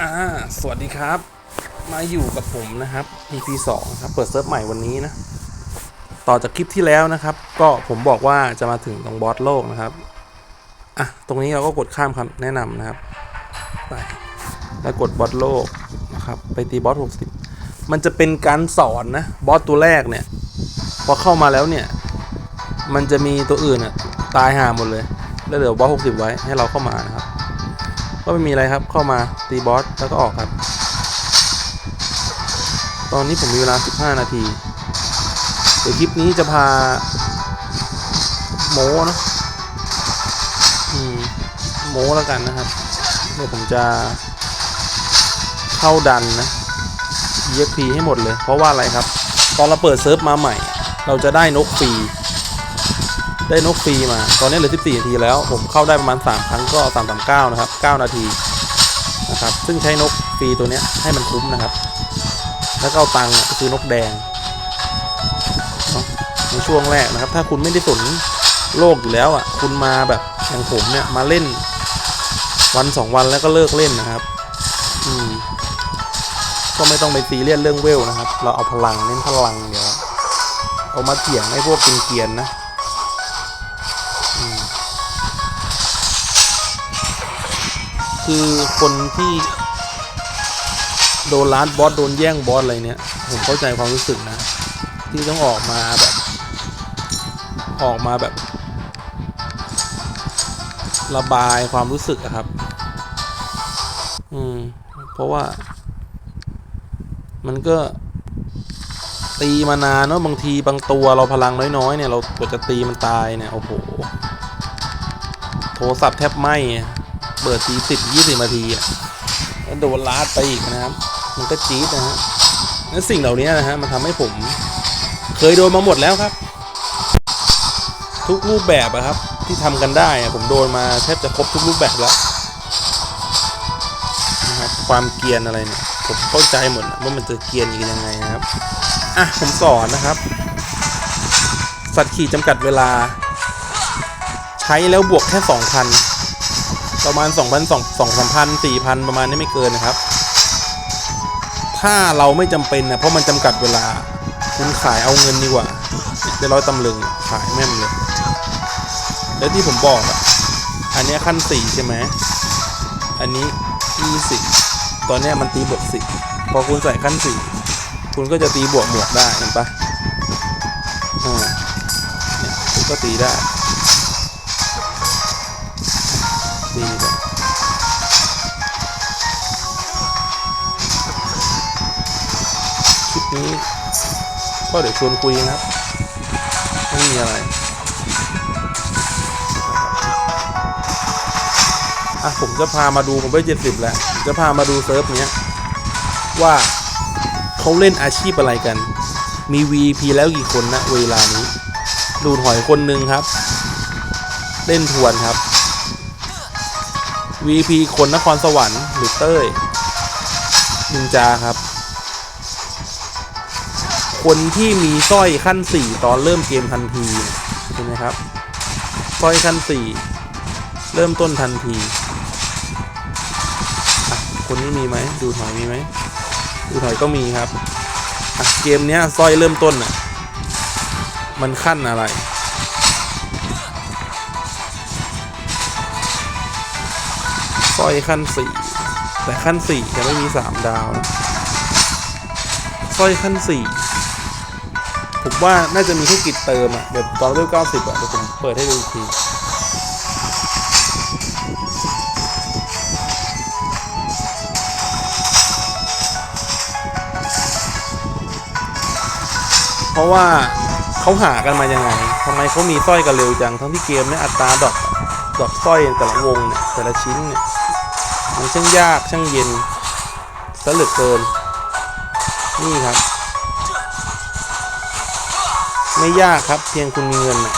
อ่า สวัสดีครับ มาอยู่กับผมนะครับ EP 2ครับเปิดเซิร์ฟใหม่วันนี้นะ ต่อจากคลิปที่แล้วนะครับ ก็ผมบอกว่าจะมาถึงตรงบอสโลกนะครับ อะ ตรงนี้เราก็กดข้ามคำแนะนำนะครับ ไป แล้วกดบอสโลกนะครับ ไปตีบอส60 มันจะเป็นการสอนนะ บอสตัวแรกเนี่ย พอเข้ามาแล้วเนี่ย มันจะมีตัวอื่นอะตายห่าหมดเลย แล้วเหลือบอส60 ไว้ให้เราเข้ามานะครับ ก็ไม่มีอะไรครับเข้ามาตีบอสแล้วก็ออกครับ ตอนนี้ผมมีเวลา 15 นาทีเดี๋ยวคลิปนี้จะพาโมเนะอืมโมแล้วกันนะครับเดี๋ยวผมจะเข้าดันนะ EXP ให้หมดเลย เพราะว่าอะไรครับ ตอนเราเปิดเซิร์ฟมาใหม่ เราจะได้นกฟรี ได้นกฟรีมา ตอนนี้เหลือ 14 นาทีแล้ว ผมเข้าได้ประมาณ 3 ครั้งก็ 339 นะครับ 9 นาทีนะครับ ซึ่งใช้นกฟรีตัวนี้ให้มันคุ้มนะครับ แล้วก็เอาตังค์อะไปซื้อนกแดงเนอะในช่วงแรกนะครับ ถ้าคุณไม่ได้สนโลกอยู่แล้วอะ คุณมาแบบอย่างผมเนี่ยมาเล่นวันสองวันแล้วก็เลิกเล่นนะครับ อืม ก็ไม่ต้องไปตีเลียนเรื่องเวลนะครับ เราเอาพลังเน้นพลังเดี๋ยวเอามาเถียงให้พวกกินเกียนนะ คือคนที่โดนล้านบอสโดนแย่งบอสอะไรเนี่ยผมเข้าใจความรู้สึกนะ ที่ต้องออกมาแบบ ออกมาแบบ ระบายความรู้สึกอะครับ อืม เพราะว่า มันก็ ตีมานานเนอะบางทีบางตัวเราพลังน้อยๆเนี่ยเรากวจะตีมันตายเนี่ยโอ้โหโทรศัพท์แทบไหม้ เปิดทีสิบยี่สิบนาทีอะแล้วโดนลาดไปอีกนะครับ มันก็จี๊ดนะฮะนั่นสิ่งเหล่านี้นะฮะมันทำให้ผม เคยโดนมาหมดแล้วครับ ทุกรูปแบบอะครับ ที่ทำกันได้ผมโดนมาแทบจะครบทุกรูปแบบแล้วนะครับความเกียนอะไรเนี่ยผมเข้าใจหมดว่ามันจะเกียนยังไงนะครับอะผมสอนนะครับ สัตว์ขี่จำกัดเวลา ใช้แล้วบวกแค่สองพัน ประมาณ 2 0 0 0 2 2 3 0 0 4,000 ประมาณนี้ไม่เกินนะครับ ถ้าเราไม่จำเป็นนะเพราะมันจำกัดเวลา คุณขายเอาเงินดีกว่าได้ร้อยตำลึงขายแม่มเลย แล้วที่ผมบอกอะ อันนี้ขั้น 4 ใช่ไหม อันนี้ 20 ตอนนี้มันตีบวก10 พอคุณใส่ขั้น 4 คุณก็จะตีบวกหมวกได้เห็นปะอ่าเนี่ยคุณก็ตีได้ ก็เดี๋ยวชวนคุยนะครับไม่มีอะไรอะผมจะพามาดูผมไปเจ็ดสิบแล้ว จะพามาดูเซิร์ฟเนี้ย ว่าเขาเล่นอาชีพอะไรกัน มี VP แล้วกี่คนนะเวลานี้ ดูดหอยคนหนึ่งครับ เล่นทวนครับ VP คนนครสวรรค์หรือเต้ยนินจาครับ คนที่มีสร้อยขั้น 4 ตอนเริ่มเกมทันทีใช่ไหมครับสร้อยขั้น 4 เริ่มต้นทันทีคนนี้มีไหมดูหน่อยมีไหมดูหน่อยก็มีครับเกมเนี้ยสร้อยเริ่มต้นอะมันขั้นอะไรสร้อยขั้นสี่แต่ขั้นสี่จะไม่มีสามดาวนะสร้อยขั้นสี่ ผมว่าน่าจะมีแค่กิจเติมอะแบบตอนเวลเก้าสิบอะเดี๋ยวผมเปิดให้ดูอีกทีเพราะว่าเขาหากันมายังไงทำไมเขามีสร้อยกันเร็วจังทั้งที่เกมเนี่ยอัตราดอกดอกสร้อยแต่ละวงเนี่ยแต่ละชิ้นเนี่ยมันช่างยากช่างเย็นซะเหลือเกิน นี่ครับ ไม่ยากครับเพียงคุณมีเงินนะ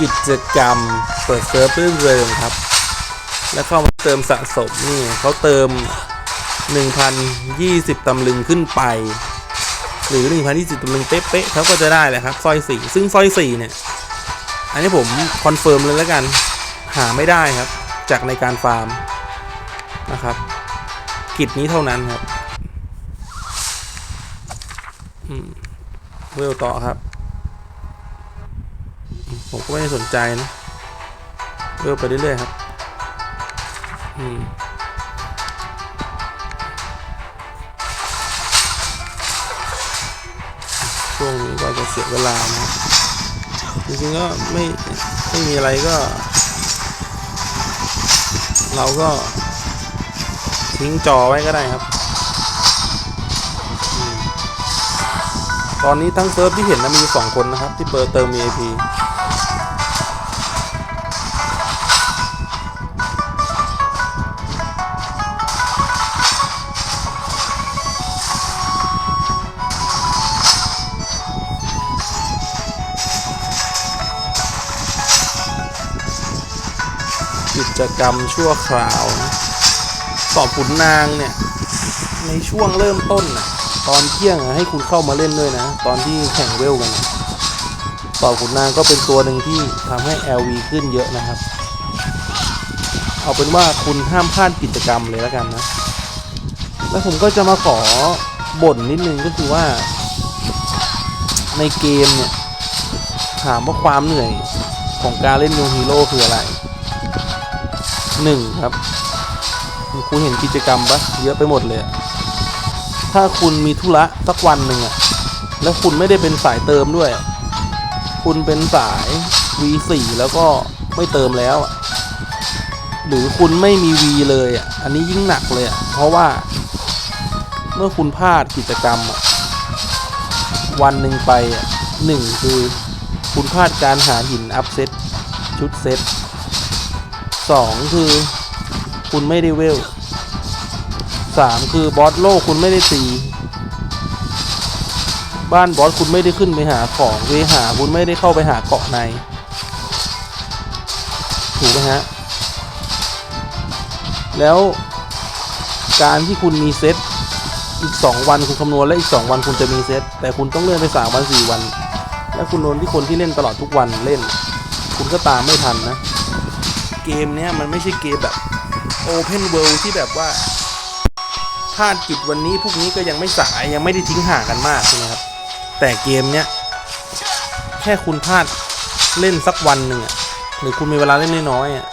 กิจกรรมเปิดเซิร์ฟเรื่นเริงครับ แล้วเข้ามาเติมสะสมนี่เขาเติม 1,020ตำลึงขึ้นไป หรือ 1,020ตำลึงเป๊ะๆเขาก็จะได้แหละครับสร้อยสี่ซึ่งสร้อยสี่เนี่ย อันนี้ผมคอนเฟิร์มเลยแล้วกัน หาไม่ได้ครับ จากในการฟาร์มนะครับ กิจนี้เท่านั้นครับ อืม เวลต่อครับ ผมก็ไม่ได้สนใจนะเวลไปเรื่อยๆครับอืมช่วงนี้ก็จะเสียเวลานะจริงๆก็ไม่ไม่มีอะไรก็ เราก็ทิ้งจอไว้ก็ได้ครับ ตอนนี้ทั้งเซิร์ฟที่เห็นนะมีอยู่สองคนนะครับ ที่เปิดเติม VIP กิจกรรมชั่วคราวนะสอบขุนนางเนี่ย ในช่วงเริ่มต้นน่ะ ตอนเที่ยงอะให้คุณเข้ามาเล่นด้วยนะ ตอนที่แข่งเวลกันนะสอขุนนางก็เป็นตัวหนึ่งที่ทำให้ LV ขึ้นเยอะนะครับ เอาเป็นว่าคุณห้ามพลาดกิจกรรมเลยแล้วกันนะ แล้วผมก็จะมาขอบ่นนิดนึงก็คือว่า ในเกมเนี่ย ถามว่าความเหนื่อยของการเล่นยงฮีโร่คืออะไรหนึ่งครับ คุณเห็นกิจกรรมปะเยอะไปหมดเลย ถ้าคุณมีธุระสักวันหนึ่งอะแล้วคุณไม่ได้เป็นสายเติมด้วย คุณเป็นสาย V4 แล้วก็ไม่เติมแล้วหรือคุณไม่มี V เลยอะอันนี้ยิ่งหนักเลยอะเพราะว่า เมื่อคุณพลาดกิจกรรมอะวันหนึ่งไปอะหนึ่งคือคุณพลาดการหาหินอัพเซตชุดเซตสองคือ คุณไม่ได้เวล สามคือบอสโลกคุณไม่ได้ตี บ้านบอสคุณไม่ได้ขึ้นไปหาของเวหาคุณไม่ได้เข้าไปหาเกาะใน ถูกไหมฮะ แล้วการที่คุณมีเซตอีก 2 วันคุณคำนวณและอีก 2 วันคุณจะมีเซตแต่คุณต้องเลื่อนไป 3 วัน 4 วัน และคุณโดนที่คนที่เล่นตลอดทุกวันเล่น คุณก็ตามไม่ทันนะ เกมเนี้ยมันไม่ใช่เกมแบบ Open World ที่แบบว่า พลาดกิจวันนี้พวกนี้ก็ยังไม่สายยังไม่ได้ทิ้งห่างกันมากใช่ไหมครับ แต่เกมเนี้ยแค่คุณพลาดเล่นสักวันหนึ่งหรือคุณมีเวลาเล่นน้อยๆอะ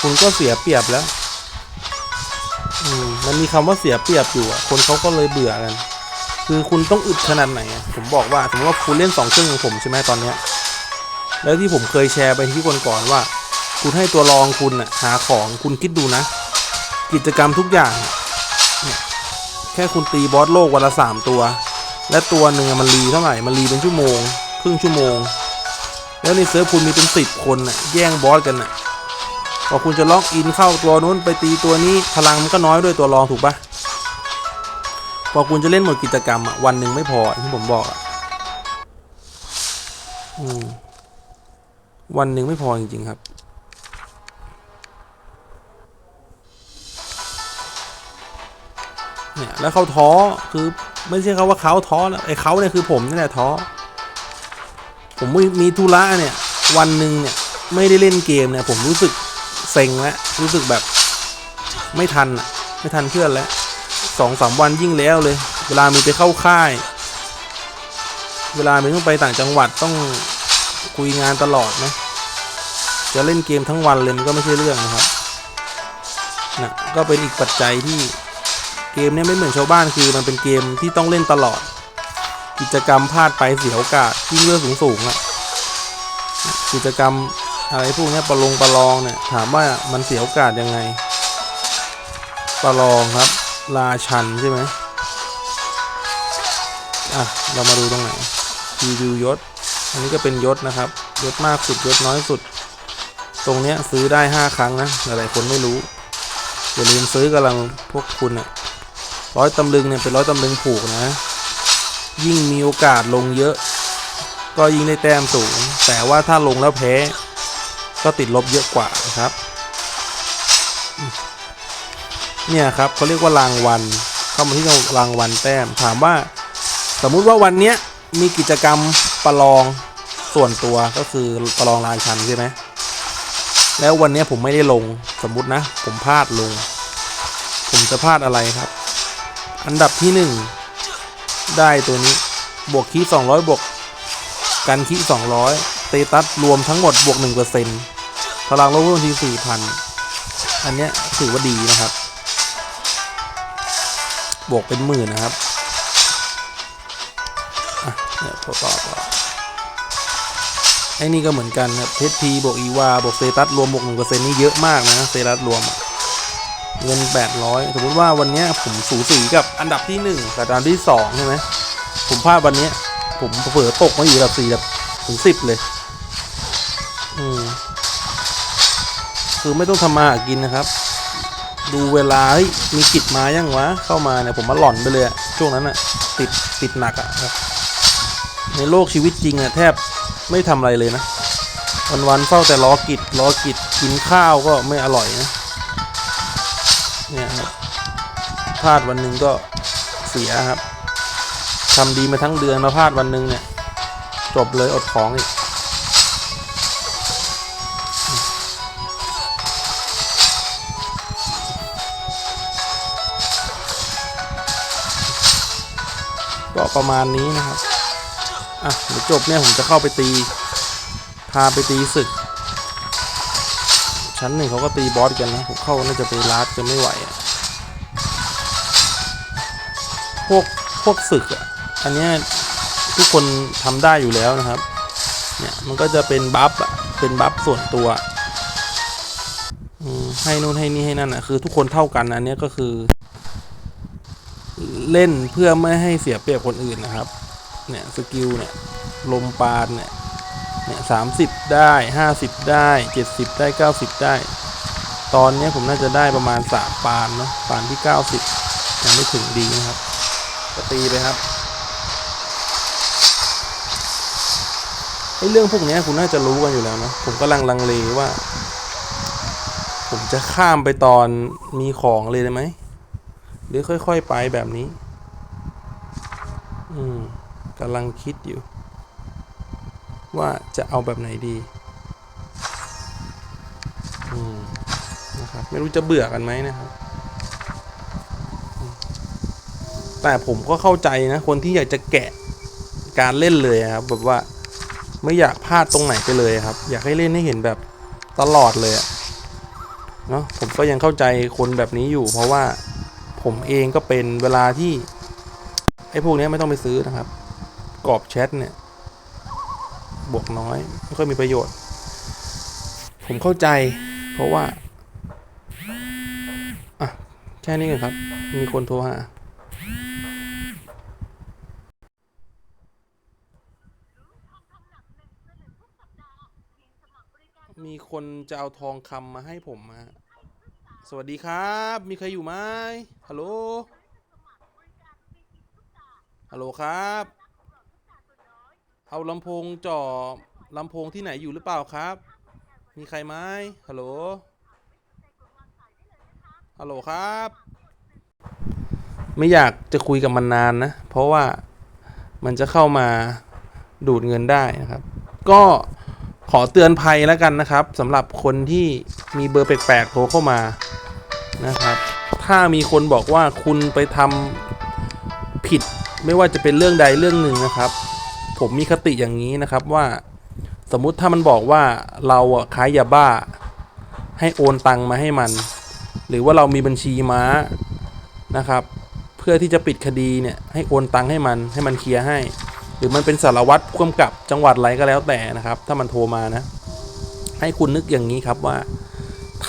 คุณก็เสียเปรียบแล้วอืมมันมีคำว่าเสียเปรียบอยู่อะคนเขาก็เลยเบื่อกัน คือคุณต้องอึดขนาดไหน ผมบอกว่าสมมติว่าคุณเล่นสองเครื่องของผมใช่ไหมตอนเนี้ย แล้วที่ผมเคยแชร์ไปที่คนก่อนว่า คุณให้ตัวรองคุณน่ะหาของคุณคิดดูนะ กิจกรรมทุกอย่าง แค่คุณตีบอสโลกวันละสามตัว และตัวหนึ่งมันรีเท่าไหร่มันรีเป็นชั่วโมง ครึ่งชั่วโมง แล้วในเซิร์ฟคุณมีเป็นสิบคนน่ะแย่งบอสกันน่ะพอคุณจะล็อกอินเข้าตัวนู้นไปตีตัวนี้พลังมันก็น้อยด้วยตัวรองถูกปะพอคุณจะเล่นหมดกิจกรรมอะวันหนึ่งไม่พอที่ผมบอกอะอืมวันหนึ่งไม่พอจริงๆครับ เนี่ยแล้วเขาท้อคือไม่ใช่เขาว่าเขาท้อแล้วไอ้เขาเนี่ยคือผมนี่แหละท้อผมมีมีธุระเนี่ย วันหนึ่งเนี่ยไม่ได้เล่นเกมเนี่ย ผมรู้สึกเซ็งแล้วรู้สึกแบบไม่ทันอะไม่ทันเพื่อนแล้วสองสามวันยิ่งแล้วเลย เวลามีไปเข้าค่าย เวลามีต้องไปต่างจังหวัดต้องคุยงานตลอดนะจะเล่นเกมทั้งวันเลยมันก็ไม่ใช่เรื่องนะครับนะก็เป็นอีกปัจจัยที่ เกมเนี้ไม่เหมือนชาวบ้านคือมันเป็นเกมที่ต้องเล่นตลอด กิจกรรมพลาดไปเสียโอกาสยิ่งเลือกสูงสูงๆอะกิจกรรมอะไรพวกเนี้ยประลงประลองเนี่ยถามว่ามันเสียโอกาสยังไง ประลองครับราชันใช่ไหมอะเรามาดูตรงไหนรีวิวยศ อันนี้ก็เป็นยศนะครับ ยศมากสุดยศน้อยสุด ตรงเนี้ยซื้อได้ 5 ครั้งนะหลายๆคนไม่รู้อย่าลืมซื้อกำลังพวกคุณอะ ร้อยตำลึงเนี่ยเป็นร้อยตำลึงผูกนะ ยิ่งมีโอกาสลงเยอะ ก็ยิ่งได้แต้มสูง แต่ว่าถ้าลงแล้วแพ้ก็ติดลบเยอะกว่านะครับ เนี่ยครับเขาเรียกว่ารางวัลเข้ามาที่รางวัลแต้มถามว่า สมมุติว่าวันเนี้ยมีกิจกรรมประลองส่วนตัวก็คือประลองราชันใช่ไหมแล้ววันนี้ผมไม่ได้ลงสมมุตินะ ผมพลาดลง ผมจะพลาดอะไรครับ อันดับที่หนึ่งได้ตัวนี้ บวกคีสองร้อยบวก กันคีสองร้อยเตตัสรวมทั้งหมดบวกหนึ่งเปอร์เซ็นต์พลังโลเวอร์ทีสี่พันอันเนี้ยถือว่าดีนะครับ บวกเป็นหมื่นนะครับอะเนี่ยต่อต่อต่อไอ้นี่ก็เหมือนกันครับเพชรพีบวกอีวาบวกเซตัสรวมบวกหนึ่งเปอร์เซ็นต์นี่เยอะมากนะเซตัสรวมอะ เงินแปดร้อยสมมติว่าวันนี้ผมสูสีกับอันดับที่หนึ่งกับอันดับที่สองใช่ไหมผมพลาดวันนี้ ผมเผลอตกมาอยู่อันดับสี่แบบถึงสิบเลย อืมคือไม่ต้องทำมาหากินนะครับ ดูเวลาเฮ้ยมีกิจมายังวะ เข้ามาเนี่ยผมมาหล่อนไปเลยช่วงนั้นอะติดติดหนักอะครับ ในโลกชีวิตจริงอะแทบไม่ทำอะไรเลยนะวันวันเฝ้าแต่รอกิจรอกิจกินข้าวก็ไม่อร่อยนะ พลาดวันหนึ่งก็เสียครับทำดีมาทั้งเดือนมาพลาดวันหนึ่งเนี่ย จบเลยอดของอีกก็ประมาณนี้นะครับ อะเดี๋ยวจบเนี่ยผมจะเข้าไปตี พาไปตีศึก ชั้นหนึ่งเขาก็ตีบอสกันนะ ผมเข้าน่าจะไปลาดจะไม่ไหวอะ พวกพวกศึกอะอันเนี้ยทุกคนทำได้อยู่แล้วนะครับ เนี่ยมันก็จะเป็นบัฟอะเป็นบัฟส่วนตัวให้นู่นให้นี่ให้นั่นอะคือทุกคนเท่ากันอันเนี้ยก็คือ เล่นเพื่อไม่ให้เสียเปรียบคนอื่นนะครับ เนี่ยสกิลเนี่ยลมปานเนี่ยเนี่ยสามสิบได้ห้าสิบได้เจ็ดสิบได้เก้าสิบได้ ตอนนี้ผมน่าจะได้ประมาณสามปานเนาะปานที่เก้าสิบยังไม่ถึงดีนะครับ ก็ตีไปครับไอ้เรื่องพวกเนี้ยคุณน่าจะรู้กันอยู่แล้วนะ ผมกำลังลังเลว่า ผมจะข้ามไปตอนมีของเลยได้ไหม หรือค่อยๆไปแบบนี้ อืมกำลังคิดอยู่ ว่าจะเอาแบบไหนดี อืมนะครับ ไม่รู้จะเบื่อกันไหมนะครับ แต่ผมก็เข้าใจนะ คนที่อยากจะแกะการเล่นเลยครับ แบบว่าไม่อยากพลาดตรงไหนไปเลยครับ อยากให้เล่นให้เห็นแบบตลอดเลยเนาะผมก็ยังเข้าใจคนแบบนี้อยู่ เพราะว่าผมเองก็เป็นเวลาที่ไอ้พวกนี้ไม่ต้องไปซื้อนะครับ กรอบแชทเนี่ย บวกน้อยไม่ค่อยมีประโยชน์ ผมเข้าใจ เพราะว่าอะแค่นี้กันครับ มีคนโทรหา มีคนจะเอาทองคำมาให้ผมฮะสวัสดีครับ มีใครอยู่ไหมฮัลโหล ฮัลโหลครับเอาลำโพงจ่อลำโพงที่ไหนอยู่หรือเปล่าครับ มีใครไหมฮัลโหล ฮัลโหลครับ ไม่อยากจะคุยกับมันนานนะ เพราะว่ามันจะเข้ามาดูดเงินได้นะครับ ก็ ขอเตือนภัยแล้วกันนะครับสำหรับคนที่มีเบอร์แปลกๆโทรเข้ามานะครับ ถ้ามีคนบอกว่าคุณไปทำผิดไม่ว่าจะเป็นเรื่องใดเรื่องหนึ่งนะครับ ผมมีคติอย่างนี้นะครับว่าสมมุติถ้ามันบอกว่าเราอะขายยาบ้า ให้โอนตังมาให้มัน หรือว่าเรามีบัญชีม้านะครับ เพื่อที่จะปิดคดีเนี่ยให้โอนตังให้มันให้มันเคลียร์ให้ หรือมันเป็นสารวัตรผู้กำกับจังหวัดอะไรก็แล้วแต่นะครับ ถ้ามันโทรมานะ ให้คุณนึกอย่างนี้ครับว่า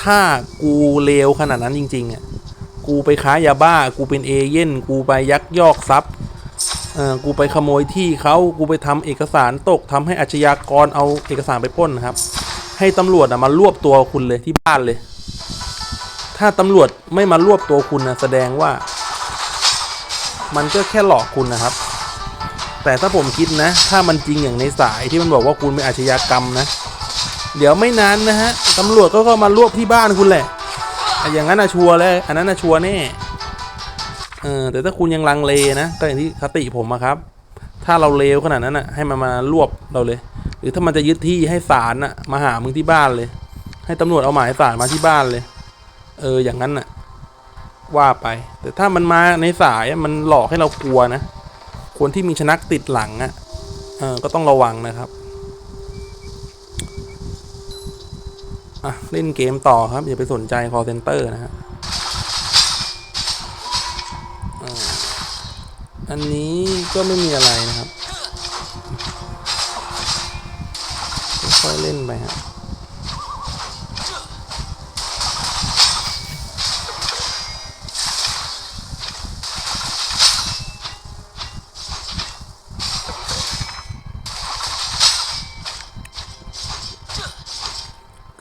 ถ้ากูเลวขนาดนั้นจริงๆอะกูไปค้ายาบ้า กูเป็นเอเย่นกูไปยักยอกทรัพย์เออกูไปขโมยที่เขากูไปทำเอกสารตกทำให้อาชญากรเอาเอกสารไปป้นนะครับ ให้ตำรวจอะมารวบตัวคุณเลยที่บ้านเลย ถ้าตำรวจไม่มารวบตัวคุณนะแสดงว่า มันก็แค่หลอกคุณนะครับ แต่ถ้าผมคิดนะ ถ้ามันจริงอย่างในสายที่มันบอกว่าคุณเป็นอาชญากรรมนะ เดี๋ยวไม่นานนะฮะตำรวจก็เข้ามารวบที่บ้านคุณแหละ อย่างนั้นนะชัวร์เลยอันนั้นนะชัวร์แน่เออแต่ถ้าคุณยังลังเลนะก็อย่างที่คติผมอะครับ ถ้าเราเลวขนาดนั้นอะให้มันมารวบเราเลย หรือถ้ามันจะยึดที่ให้ศาลน่ะมาหามึงที่บ้านเลย ให้ตำรวจเอาหมายศาลมาที่บ้านเลย เอออย่างนั้นน่ะว่าไป แต่ถ้ามันมาในสายมันหลอกให้เรากลัวนะ คนที่มีชนักติดหลังอะ่ะก็ต้องระวังนะครับอะเล่นเกมต่อครับ อย่าไปสนใจ call center นะฮะอันนี้ก็ไม่มีอะไรนะครับค่อยเล่นไปฮะ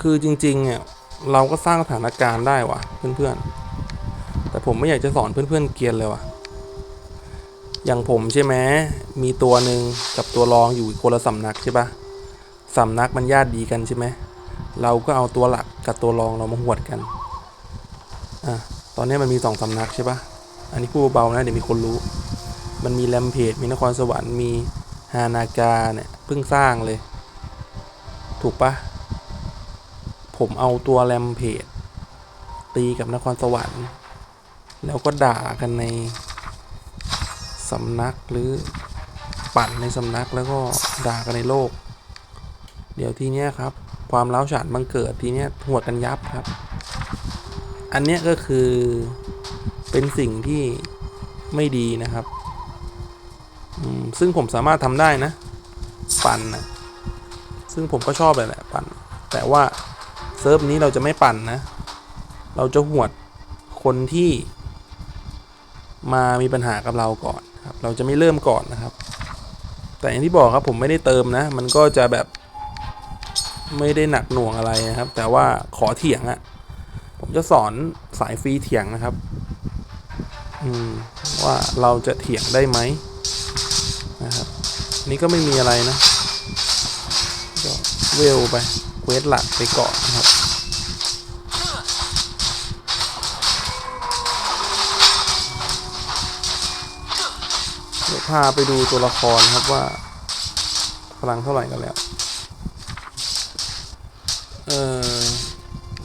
คือจริงๆเนี่ยเราก็สร้างสถานการณ์ได้วะเพื่อนๆ แต่ผมไม่อยากจะสอนเพื่อนๆเกียนเลยวะอย่างผมใช่ไหมมีตัวหนึ่งกับตัวรองอยู่คนละสำนักใช่ปะสำนักมันญาติดีกันใช่ไหมเราก็เอาตัวหลักกับตัวรองเรามาหวดกัน อะ ตอนนี้มันมีสองสำนักใช่ปะอันนี้พูดเบาๆนะเดี๋ยวมีคนรู้ มันมีแรมเพจมีนครสวรรค์มีฮานากาเนี่ยเพิ่งสร้างเลย ถูกปะ ผมเอาตัวแรมเพจตีกับนครสวรรค์ แล้วก็ด่ากันในสำนักหรือปั่นในสำนักแล้วก็ด่ากันในโลก เดี๋ยวทีเนี้ยครับ ความร้าวฉานบังเกิดทีเนี้ยหัวดกันยับครับ อันเนี้ยก็คือเป็นสิ่งที่ไม่ดีนะครับซึ่งผมสามารถทำได้นะ ปั่นนะซึ่งผมก็ชอบเลยแหละปั่นแต่ว่า ซิร์ฟนี้เราจะไม่ปั่นนะ เราจะหวดคนที่ มามีปัญหากับเราก่อนครับ เราจะไม่เริ่มก่อนนะครับ แต่อย่างที่บอกครับผมไม่ได้เติมนะ มันก็จะแบบไม่ได้หนักหน่วงอะไรนะครับ แต่ว่าขอเถียงอะ่ะ ผมจะสอนสายฟรีเถียงนะครับ อืมว่าเราจะเถียงได้ไหมนะครับนี่ก็ไม่มีอะไรนะก็เวลไปเวสหลักไปก่อนนะครับ พาไปดูตัวละครครับว่า พลังเท่าไหร่กันแล้ว เออ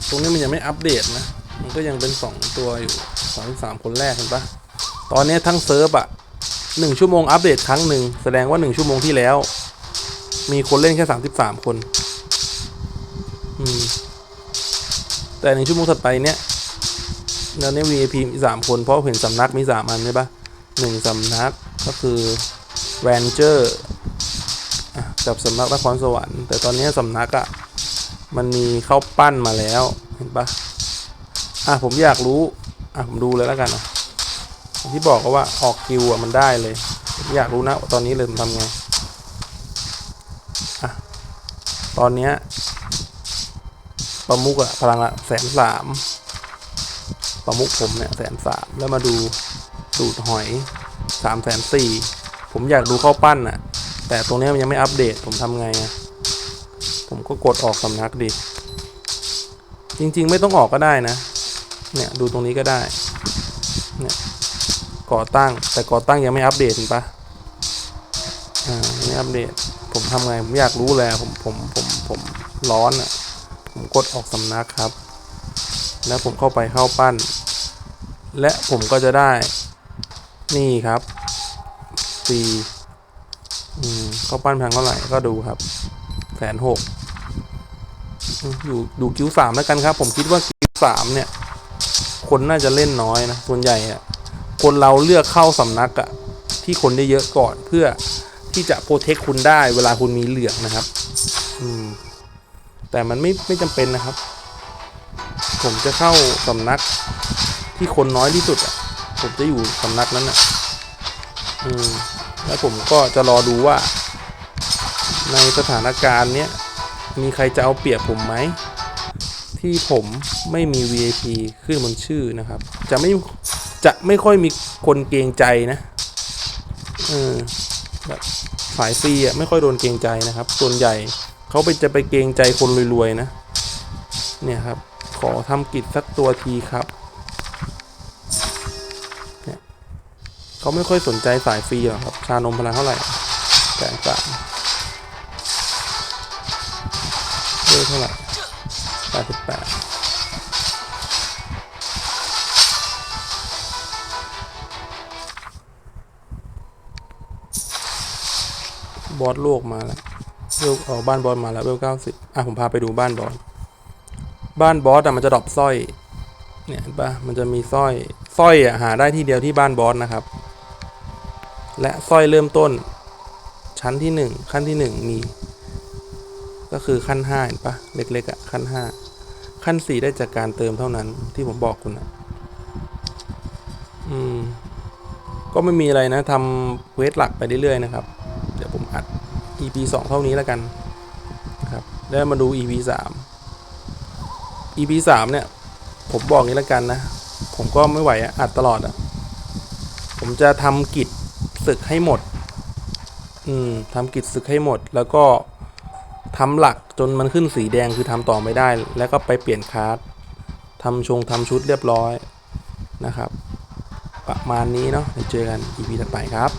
ตรงนี้มันยังไม่อัปเดตนะ มันก็ยังเป็น 2 ตัวอยู่สองสามคนแรกเห็นปะตอนนี้ทั้งเซิร์ฟอะหนึ่งชั่วโมงอัปเดตครั้งหนึ่งแสดงว่า1ชั่วโมงที่แล้ว มีคนเล่นแค่33คน อืม แต่ในชั่วโมงถัดไปเนี้ยแล้วเนี่ย VIP มีสามคนเพราะเห็นสำนักมีสามอันใช่ปะ หนึ่งสำนักก็คือ Ranger อะกับสำนักนครสวรรค์ แต่ตอนนี้สำนักอะ่ะมันมีเข้าปั้นมาแล้วเห็นปะอะผมอยากรู้อะผมดูเลยแล้วกันนะที่บอกก็ว่าออกคิวอะมันได้เลยผมอยากรู้นะตอนนี้เลยผมทำไงอะตอนเนี้ยประมุกอะพลังละแสนสามประมุกผมเนี่ยแสนสามแล้วมาดู ดูดหอยสามแสนสี่ผมอยากดูข้าวปั้นอะแต่ตรงนี้มันยังไม่อัปเดตผมทำไงอะผมก็กดออกสำนักดิ จริง ๆ ไม่ต้องออกก็ได้นะ เนี่ยดูตรงนี้ก็ได้ เนี่ยก่อตั้งแต่ก่อตั้งยังไม่อัปเดตเห็นปะอ่าไม่อัปเดต ผมทำไงผมอยากรู้เละผมผมผมผมร้อนอะผมกดออกสำนักครับ แล้วผมเข้าไปเข้าปั้น และผมก็จะได้ นี่ครับปีอืมเข้าปั้นแพงเท่าไหร่ก็ดูครับแสนหกอยู่ดูคิวสามแล้วกันครับ ผมคิดว่าคิวสามเนี่ย คนน่าจะเล่นน้อยนะ ส่วนใหญ่อะคนเราเลือกเข้าสำนักอะที่คนได้เยอะก่อนเพื่อที่จะโปรเทคคุณได้เวลาคุณมีเหลืองนะครับ อืม แต่มันไม่ไม่จำเป็นนะครับ ผมจะเข้าสำนักที่คนน้อยที่สุดอะ ผมจะอยู่สำนักนั้นอะอืมแล้วผมก็จะรอดูว่า ในสถานการณ์เนี้ยมีใครจะเอาเปรียบผมไหม ที่ผมไม่มี VIP ขึ้นบนชื่อนะครับ จะไม่จะไม่ค่อยมีคนเกรงใจนะเออแบบสายฟรีอะไม่ค่อยโดนเกรงใจนะครับ ส่วนใหญ่เขาไปจะไปเกรงใจคนรวยๆนะ เนี่ยครับ ขอทำกิจสักตัวทีครับ เขาไม่ค่อยสนใจสายฟรีหรอกครับ ชานมพลังเท่าไหร่แสนสามเลขเท่าไหร่แปดสิบแปดบอสโลกมาแล้วเวลเอาบ้านบอสมาแล้วเวลเก้าสิบอะผมพาไปดูบ้านบอส บ้านบอสอะมันจะดรอปสร้อย เนี่ยเห็นปะมันจะมีสร้อยสร้อยอะหาได้ที่เดียวที่บ้านบอสนะครับ และสร้อยเริ่มต้น ชั้นที่หนึ่งขั้นที่หนึ่งมี ก็คือขั้นห้าเห็นปะเล็กๆอะขั้นห้าขั้นสี่ได้จากการเติมเท่านั้นที่ผมบอกคุณอะอืมก็ไม่มีอะไรนะทำเวสหลักไปเรื่อยๆนะครับ เดี๋ยวผมอัด EP 2 เท่านี้แล้วกันนะครับแล้วมาดู EP 3 EP 3เนี่ย ผมบอกงี้แล้วกันนะ ผมก็ไม่ไหวอะอัดตลอดอะผมจะทำกิจ ศึกให้หมด อืมทำกิจศึกให้หมด แล้วก็ทำหลักจนมันขึ้นสีแดงคือทำต่อไม่ได้ แล้วก็ไปเปลี่ยนคาร์ดทำชงทำชุดเรียบร้อยนะครับ ประมาณนี้เนาะเดี๋ยวเจอกัน EP ถัดไปครับ